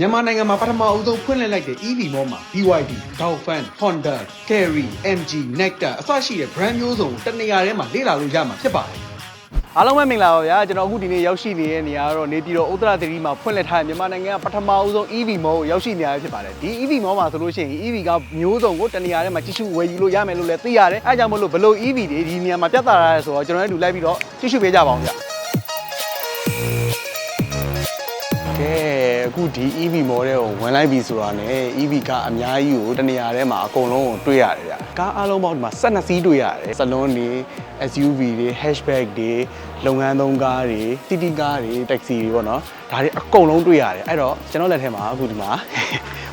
မြန်မာနိုင်ငံမှာပထမအဦးဆုံးဖွင့်လှစ်လိုက်တဲ့ EV မောမှာ BYD, Dongfeng, Honda, Kerry, MG, Nectar အစရှိတဲ့ brand မျိုးစုံကိုတစ်နေရာထဲမှာလေ့လာလို့ရမှာဖြစ်ပါတယ်အားလုံးပဲမင်္ဂလာပါဗျာကျွန်တော်အခုဒီနေ့ရောက်ရှိနေတဲ့နေရာကတော့နေပြည်တော်ဥတ္တရသတိမှာဖွင့်လှစ်ထားတဲ့မြန်မာနိုင်ငံကပထမအဦးဆုံး EV မောကိုရောက်ရှိနေရဖြစ်ပါတယ်ဒီ EV မောမှာဆိုလို့ရှိရင် EV ကမျိုးစုံကိုတနေရာထဲမှာကြည့်ရှုဝယ်ယူလို့ရမယ်လို့လည်းသိရတယ်အဲဒါကြောင့်မလို့ဘလို့ EV တွေဒီနေရာမှာပြသထားရဲဆိုတော့ကျွန်တော်တို့လိုက်ပြီးတော့ကြည့်ရှုပေးကြပါအောင်ဗျာကဲ အခုဒီ EV မောတဲ့ကိုဝင်လိုက်ပြီဆိုတာနဲ့ EV ကအများကြီးကိုတနေရာထဲမှာအကုန်လုံးကိုတွေ့ရတယ်ဗျာကားအားလုံးပေါင်းဒီမှာ12စီးတွေ့ရတယ်စလွန်းတွေ SUV တွေ hatchback တွေလုပ်ငန်းသုံးကားတွေ city ကားတွေ taxi တွေပေါ့နော်ဒါတွေအကုန်လုံးတွေ့ရတယ်အဲ့တော့ကျွန်တော်လက်ထဲမှာအခုဒီမှာ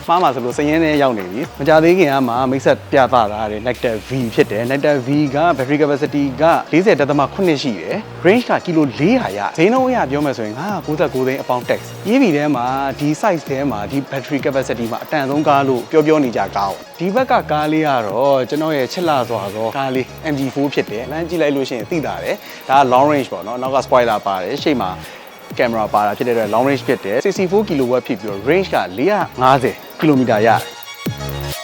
မှားမှာဆိုလို့စရင်နဲ့ရောက်နေပြီမကြသေးခင်ကမှမိတ်ဆက်ပြသတာတဲ့ Nectar V ဖြစ်တယ် Nectar V က battery capacity က40.8ရှိတယ် range ကကီလို400ရဈေးနှုန်းအရပြောမယ်ဆိုရင်999သိန်းအပေါင်း tax EV ထဲမှာဒီ size ထဲမှာဒီ battery capacity မှာအတန်ဆုံးကားလို့ပြောပြောနေကြကားအောင်ဒီဘက်ကကားလေးကတော့ကျွန်တော်ရဲ့ချစ်လာစွာသောကားလေး MG4 ဖြစ်တယ်လမ်းကြည့်လိုက်လို့ရှိရင်သိတာတယ်ဒါက long range ပေါ့နော်နောက်က spoiler ပါတယ်ရှေ့မှာကင်မရာပါတာဖြစ်တဲ့အတွက် long range ဖြစ်တယ်64 kW ဖြစ်ပြီးတော့ range က450 km ရတယ်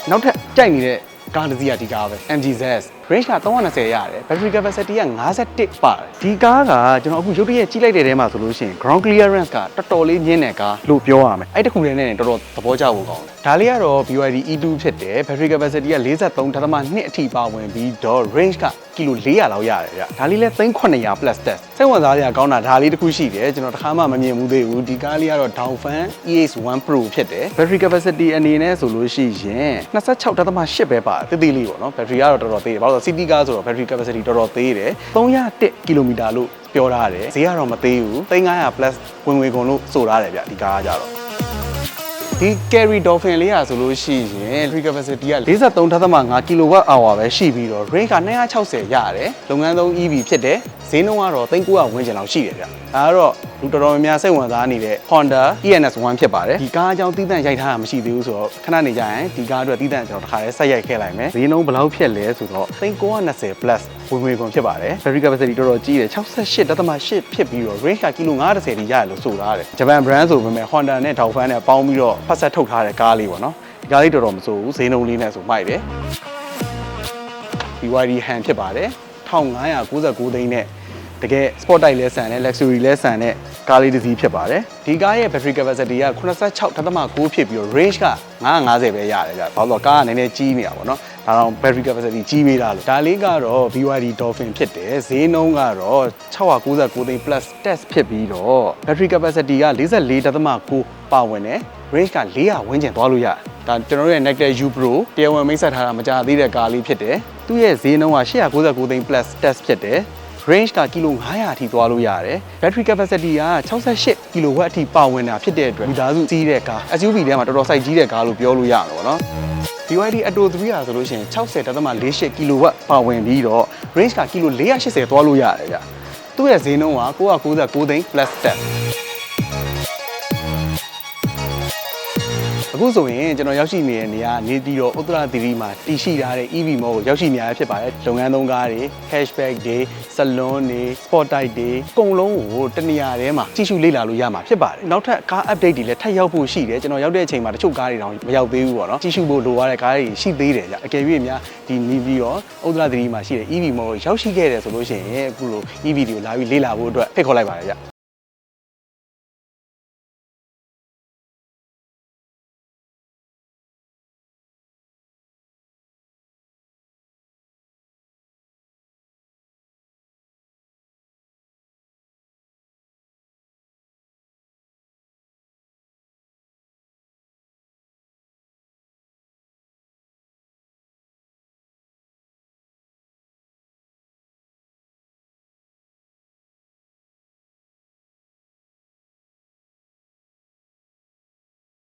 နောက်ထပ်ကြိုက်နေတဲ့ကားတစ်စီးကဒီကားပဲ MGZS range က320ရတယ် battery capacity က51ပါတယ်ဒီကားကကျွန်တော်အခုရုတ်တရက်ကြီးလိုက်တဲ့ထဲမှာဆိုလို့ရှိရင် ground clearance ကတော်တော်လေးမြင့်တဲ့ကားလို့ပြောရမယ်အဲ့တခုတည်းနဲ့တော်တော်သဘောကျဖို့ကောင်းတယ်ဒါလေးကတော့ BYD E2 ဖြစ်တယ် battery capacity က43.2အထိပါဝင်ပြီးတော့ range ကကီလို400လောက်ရတယ်ဗျဒါလေးလဲ3900 plus test စိတ်ဝင်စားစရာကောင်းတာဒါလေးတစ်ခုရှိတယ်ကျွန်တော်တစ်ခါမှမမြင်ဘူးသေးဘူးဒီကားလေးကတော့ Dongfeng EX1 Pro ဖြစ်တယ် battery capacity အနေနဲ့ဆိုလို့ရှိရင်26.8ပဲပါတယ်တိတိလေးပေါ့နော် battery ကတော့တော်တော်သေးတယ်ဘာလို့လဲဆိုတော့ city car ဆိုတော့ battery capacity တော်တော်သေးတယ်301 km လို့ပြောထားတယ်ဈေးကတော့မသေးဘူး3500 plus ဝင်ငွေကုန်လို့ဆိုထားတယ်ဗျဒီကားကကြတော့ဒီ carry dolphin လေးอ่ะဆိုလို့ရှိရင် free capacity က43.5 kWh ပဲရှိပြီးတော့ range က260ရတယ်လုပ်ငန်းသုံး EV ဖြစ်တယ်ဈေးနှုန်းကတော့3900ဝန်းကျင်လောက်ရှိတယ်ဗျ ဒါကတော့လူတော်တော်များများစိတ်ဝင်စားနေတဲ့ Honda ENS1 ဖြစ်ပါတယ်ဒီကားအကြောင်းတီးတန့်ရိုက်ထားတာမရှိသေးဘူးဆိုတော့ခဏနေကြရင်ဒီကားအတွက်တီးတန့်ကျွန်တော်တစ်ခါလေးဆက်ရိုက်ခဲ့လိုက်မယ်ဈေးနှုန်းဘယ်လောက်ဖြစ်လဲဆိုတော့3920 plus ဝင်ငွေကုန်ဖြစ်ပါတယ် battery capacity တော်တော်ကြီးတယ်68.8ဖြစ်ပြီးတော့ range ကကီလို90ထိရတယ်လို့ဆိုထားတယ်ဂျပန် brand ဆိုပေမဲ့ Honda နဲ့ Dongfeng နဲ့ပေါင်းပြီးတော့ဖတ်ဆက်ထုတ်ထားတဲ့ကားလေးပေါ့နော်ဒီကားလေးတော်တော်မစိုးဘူးဈေးနှုန်းလေးနဲ့ဆိုမိုက်တယ် BYD Han ဖြစ်ပါတယ်1599သိန်းနဲ့ တကယ် sport type လဲဆန်တဲ့ luxury လဲဆန်တဲ့ကားလေးတစ်စီးဖြစ်ပါတယ်ဒီကားရဲ့ battery capacity က86.9ဖြစ်ပြီးတော့ range က950ပဲရတယ်ဗျဘာလို့လဲကားကနည်းနည်းကြီးနေတာပေါ့နော်ဒါတော့ battery capacity ကြီးပေးတာလို့ဒါလေးကတော့ BYD Dolphin ဖြစ်တယ်ဈေးနှုန်းကတော့699သိန်း plus test ဖြစ်ပြီးတော့ battery capacity က44.9ပါဝင်တယ် range က400ဝန်းကျင်သွားလို့ရတယ်ဒါကျွန်တော်တို့ရဲ့ Nectar U Pro တရားဝင်မိတ်ဆက်ထားတာမကြသေးတဲ့ကားလေးဖြစ်တယ်သူ့ရဲ့ဈေးနှုန်းက899သိန်း plus test ဖြစ်တယ် range ကကီလို900အထိသွားလို့ရတယ် battery capacity က68 kW အထိပါဝင်တာဖြစ်တဲ့အတွက်မိသားစုကြီးတဲ့ကား SUV ထဲမှာတော်တော်စိုက်ကြီးတဲ့ကားလို့ပြောလို့ရမှာပေါ့နော် BYD Atto 3ဟာဆိုလို့ရှိရင်60.48 kW ပါဝင်ပြီးတော့ range ကကီလို480သွားလို့ရတယ်ဗျသူ့ရဲ့ဈေးနှုန်းက999သိန်း plus tax အခုဆိုရင်ကျွန်တော်ရောက်ရှိနေတဲ့နေရာနေပြည်တော်ဥတ္တရသီရိမှာတည်ရှိထားတဲ့ EV မောကိုရောက်ရှိနေရဖြစ်ပါတယ်လုပ်ငန်းသုံးကားတွေ cashback တွေ salon တွေ sport type တွေအကုန်လုံးကိုတနေရာထဲမှာကြည့်ရှုလေ့လာလို့ရမှာဖြစ်ပါတယ်နောက်ထပ်ကား update တွေလည်းထပ်ရောက်ဖို့ရှိတယ်ကျွန်တော်ရောက်တဲ့အချိန်မှာတချို့ကားတွေတောင်မရောက်သေးဘူးပေါ့နော်ကြည့်ရှုဖို့လိုရတဲ့ကားတွေရှိသေးတယ်ကြအကယ်၍များဒီနေပြည်တော်ဥတ္တရသီရိမှာရှိတဲ့ EV မောကိုရောက်ရှိခဲ့တယ်ဆိုလို့ရှိရင်အခုလို EV တွေကိုလာပြီးလေ့လာဖို့အတွက်ဖိတ်ခေါ်လိုက်ပါတယ်ကြ